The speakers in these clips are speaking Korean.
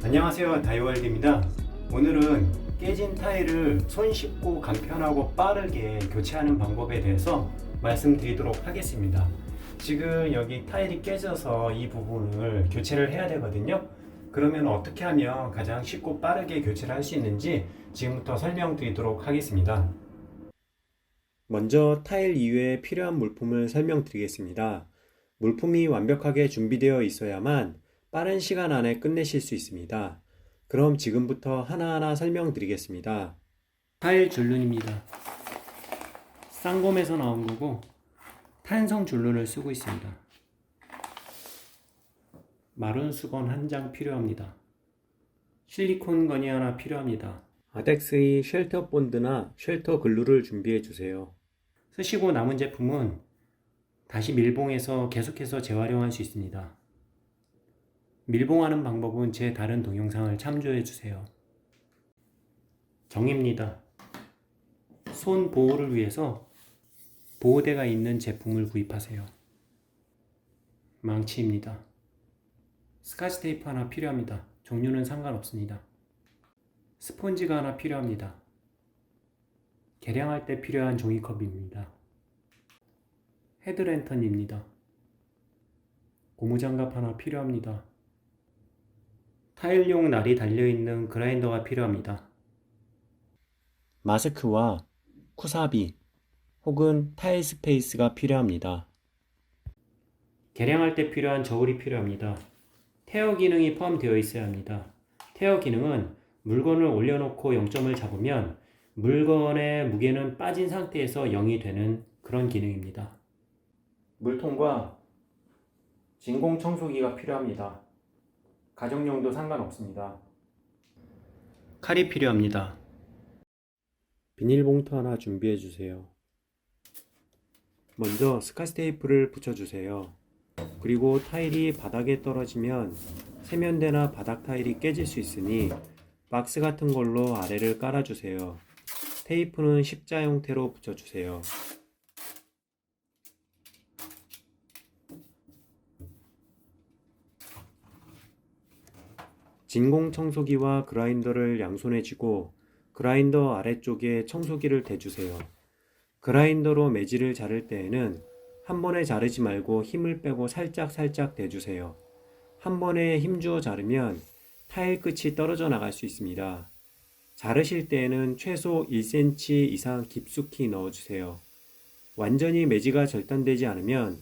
안녕하세요 다이월드입니다. 오늘은 깨진 타일을 손쉽고 간편하고 빠르게 교체하는 방법에 대해서 말씀드리도록 하겠습니다. 지금 여기 타일이 깨져서 이 부분을 교체를 해야 되거든요. 그러면 어떻게 하면 가장 쉽고 빠르게 교체를 할 수 있는지 지금부터 설명드리도록 하겠습니다. 먼저 타일 이외에 필요한 물품을 설명드리겠습니다. 물품이 완벽하게 준비되어 있어야만 빠른 시간 안에 끝내실 수 있습니다. 그럼 지금부터 하나하나 설명드리겠습니다. 타일 줄눈입니다. 쌍곰에서 나온 거고 탄성 줄눈을 쓰고 있습니다. 마른 수건 한 장 필요합니다. 실리콘 건이 하나 필요합니다. 아덱스의 쉘터 본드나 쉘터 글루를 준비해 주세요. 쓰시고 남은 제품은 다시 밀봉해서 계속해서 재활용할 수 있습니다. 밀봉하는 방법은 제 다른 동영상을 참조해 주세요. 정입니다. 손 보호를 위해서 보호대가 있는 제품을 구입하세요. 망치입니다. 스카치 테이프 하나 필요합니다. 종류는 상관없습니다. 스폰지가 하나 필요합니다. 계량할 때 필요한 종이컵입니다. 헤드랜턴입니다. 고무장갑 하나 필요합니다. 타일용 날이 달려있는 그라인더가 필요합니다. 마스크와 쿠사비 혹은 타일 스페이스가 필요합니다. 계량할 때 필요한 저울이 필요합니다. 테어 기능이 포함되어 있어야 합니다. 테어 기능은 물건을 올려놓고 0점을 잡으면 물건의 무게는 빠진 상태에서 0이 되는 그런 기능입니다. 물통과 진공 청소기가 필요합니다. 가정용도 상관없습니다. 칼이 필요합니다. 비닐봉투 하나 준비해 주세요. 먼저 스카치 테이프를 붙여주세요. 그리고 타일이 바닥에 떨어지면 세면대나 바닥 타일이 깨질 수 있으니 박스 같은 걸로 아래를 깔아주세요. 테이프는 십자 형태로 붙여주세요. 진공 청소기와 그라인더를 양손에 쥐고 그라인더 아래쪽에 청소기를 대주세요. 그라인더로 매질을 자를 때에는 한 번에 자르지 말고 힘을 빼고 살짝 살짝 대주세요. 한 번에 힘주어 자르면 타일 끝이 떨어져 나갈 수 있습니다. 자르실 때에는 최소 1cm 이상 깊숙이 넣어주세요. 완전히 매지가 절단되지 않으면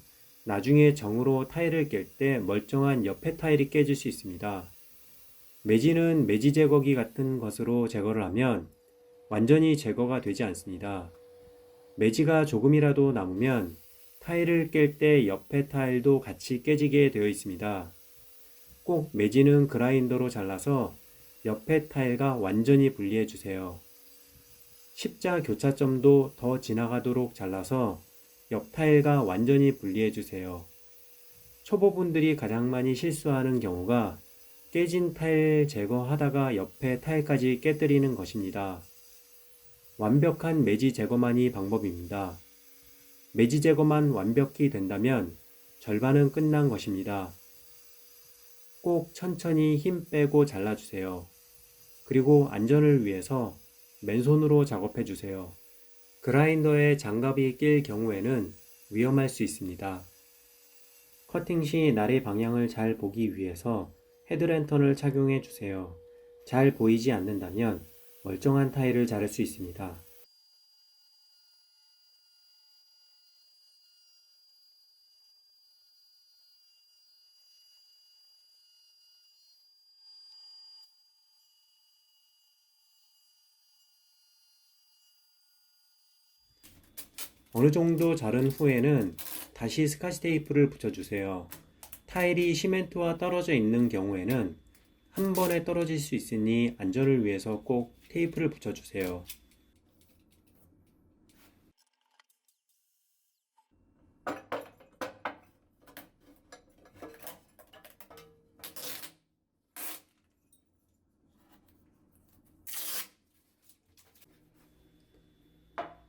나중에 정으로 타일을 깰 때 멀쩡한 옆에 타일이 깨질 수 있습니다. 매지는 매지 제거기 같은 것으로 제거를 하면 완전히 제거가 되지 않습니다. 매지가 조금이라도 남으면 타일을 깰 때 옆에 타일도 같이 깨지게 되어 있습니다. 꼭 매지는 그라인더로 잘라서 옆에 타일과 완전히 분리해 주세요. 십자 교차점도 더 지나가도록 잘라서 옆 타일과 완전히 분리해 주세요. 초보분들이 가장 많이 실수하는 경우가 깨진 타일 제거하다가 옆에 타일까지 깨뜨리는 것입니다. 완벽한 매지 제거만이 방법입니다. 매지 제거만 완벽히 된다면 절반은 끝난 것입니다. 꼭 천천히 힘 빼고 잘라주세요. 그리고 안전을 위해서 맨손으로 작업해 주세요. 그라인더에 장갑이 낄 경우에는 위험할 수 있습니다. 커팅 시 날의 방향을 잘 보기 위해서 헤드랜턴을 착용해 주세요. 잘 보이지 않는다면 멀쩡한 타일을 자를 수 있습니다. 어느 정도 자른 후에는 다시 스카치 테이프를 붙여주세요. 타일이 시멘트와 떨어져 있는 경우에는 한 번에 떨어질 수 있으니 안전을 위해서 꼭 테이프를 붙여주세요.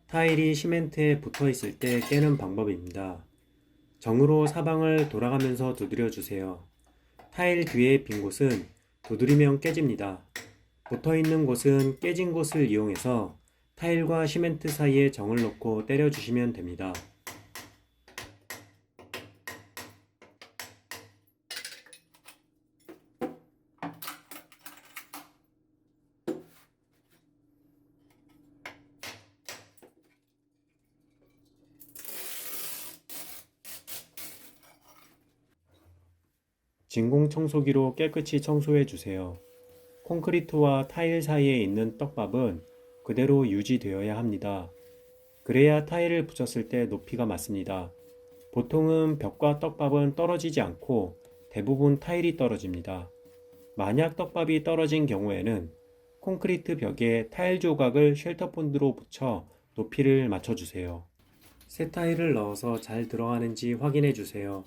타일이 시멘트에 붙어 있을 때 깨는 방법입니다. 정으로 사방을 돌아가면서 두드려 주세요. 타일 뒤에 빈 곳은 두드리면 깨집니다. 붙어 있는 곳은 깨진 곳을 이용해서 타일과 시멘트 사이에 정을 놓고 때려 주시면 됩니다. 청소기로 깨끗이 청소해 주세요. 콘크리트와 타일 사이에 있는 떡밥은 그대로 유지되어야 합니다. 그래야 타일을 붙였을 때 높이가 맞습니다. 보통은 벽과 떡밥은 떨어지지 않고 대부분 타일이 떨어집니다. 만약 떡밥이 떨어진 경우에는 콘크리트 벽에 타일 조각을 쉘터 본드로 붙여 높이를 맞춰주세요. 새 타일을 넣어서 잘 들어가는지 확인해 주세요.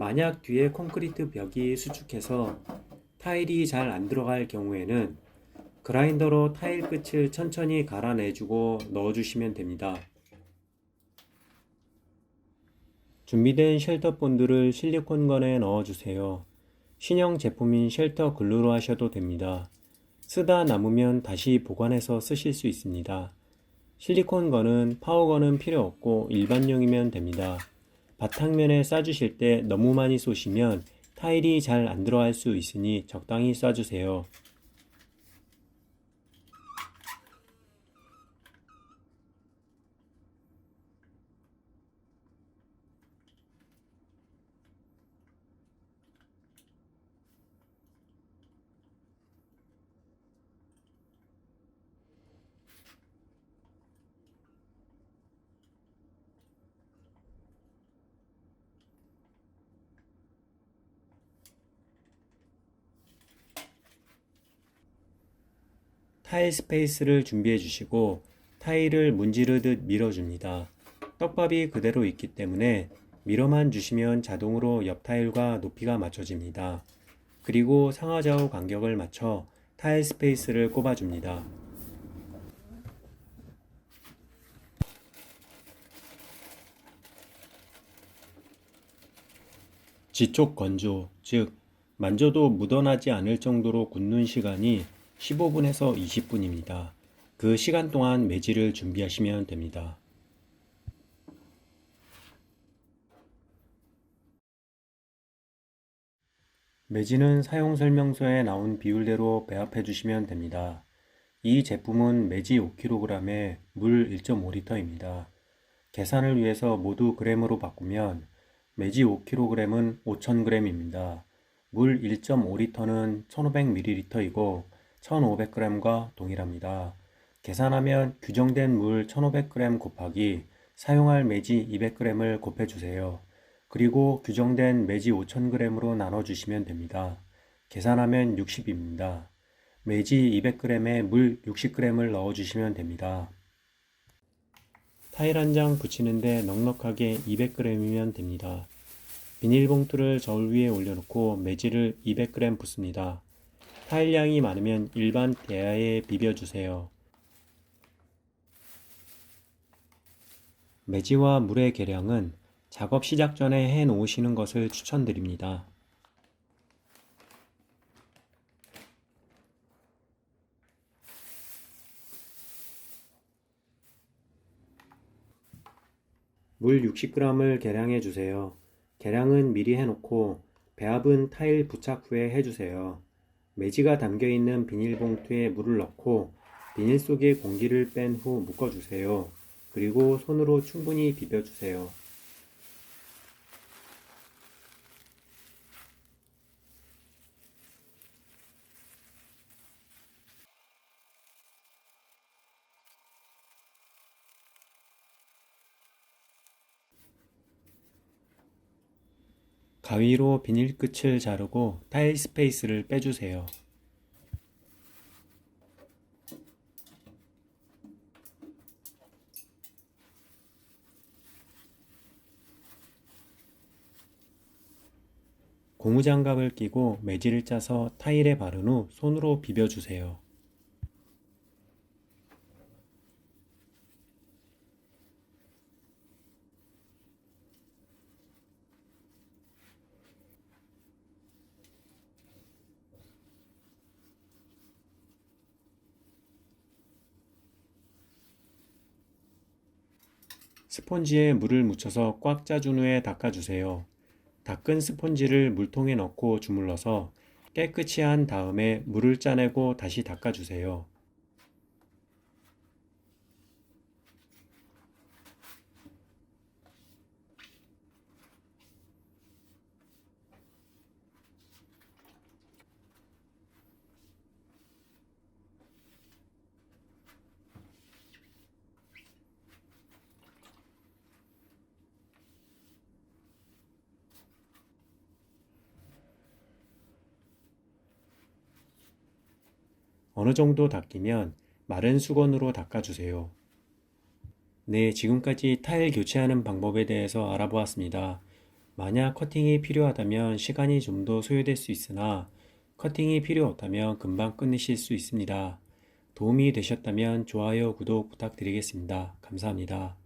만약 뒤에 콘크리트 벽이 수축해서 타일이 잘 안 들어갈 경우에는 그라인더로 타일 끝을 천천히 갈아내주고 넣어주시면 됩니다. 준비된 쉘터 본드를 실리콘건에 넣어주세요. 신형 제품인 쉘터 글루로 하셔도 됩니다. 쓰다 남으면 다시 보관해서 쓰실 수 있습니다. 실리콘건은 파워건은 필요 없고 일반용이면 됩니다. 바탕면에 쏴주실 때 너무 많이 쏘시면 타일이 잘 안 들어갈 수 있으니 적당히 쏴주세요. 타일 스페이스를 준비해 주시고 타일을 문지르듯 밀어줍니다. 떡밥이 그대로 있기 때문에 밀어만 주시면 자동으로 옆 타일과 높이가 맞춰집니다. 그리고 상하좌우 간격을 맞춰 타일 스페이스를 꼽아줍니다. 지촉 건조, 즉 만져도 묻어나지 않을 정도로 굳는 시간이 15분에서 20분입니다. 그 시간 동안 매질을 준비하시면 됩니다. 매질은 사용 설명서에 나온 비율대로 배합해 주시면 됩니다. 이 제품은 매지 5kg에 물 1.5리터입니다. 계산을 위해서 모두 그램으로 바꾸면 매지 5kg은 5,000g입니다. 물 1.5리터는 1,500ml이고 1,500g과 동일합니다. 계산하면 규정된 물 1,500g 곱하기 사용할 매지 200g을 곱해주세요. 그리고 규정된 매지 5,000g으로 나눠주시면 됩니다. 계산하면 60입니다. 매지 200g에 물 60g을 넣어주시면 됩니다. 타일 한 장 붙이는데 넉넉하게 200g이면 됩니다. 비닐봉투를 저울 위에 올려놓고 매질을 200g 붓습니다. 타일량이 많으면 일반 대야에 비벼주세요. 매지와 물의 계량은 작업 시작 전에 해 놓으시는 것을 추천드립니다. 물 60g을 계량해 주세요. 계량은 미리 해놓고 배합은 타일 부착 후에 해주세요. 매지가 담겨 있는 비닐봉투에 물을 넣고 비닐 속의 공기를 뺀 후 묶어주세요. 그리고 손으로 충분히 비벼주세요. 가위로 비닐 끝을 자르고 타일 스페이스를 빼주세요. 고무장갑을 끼고 매질을 짜서 타일에 바른 후 손으로 비벼주세요. 스폰지에 물을 묻혀서 꽉 짜준 후에 닦아주세요. 닦은 스폰지를 물통에 넣고 주물러서 깨끗이 한 다음에 물을 짜내고 다시 닦아주세요. 어느 정도 닦이면 마른 수건으로 닦아주세요. 네, 지금까지 타일 교체하는 방법에 대해서 알아보았습니다. 만약 커팅이 필요하다면 시간이 좀 더 소요될 수 있으나 커팅이 필요 없다면 금방 끝내실 수 있습니다. 도움이 되셨다면 좋아요, 구독 부탁드리겠습니다. 감사합니다.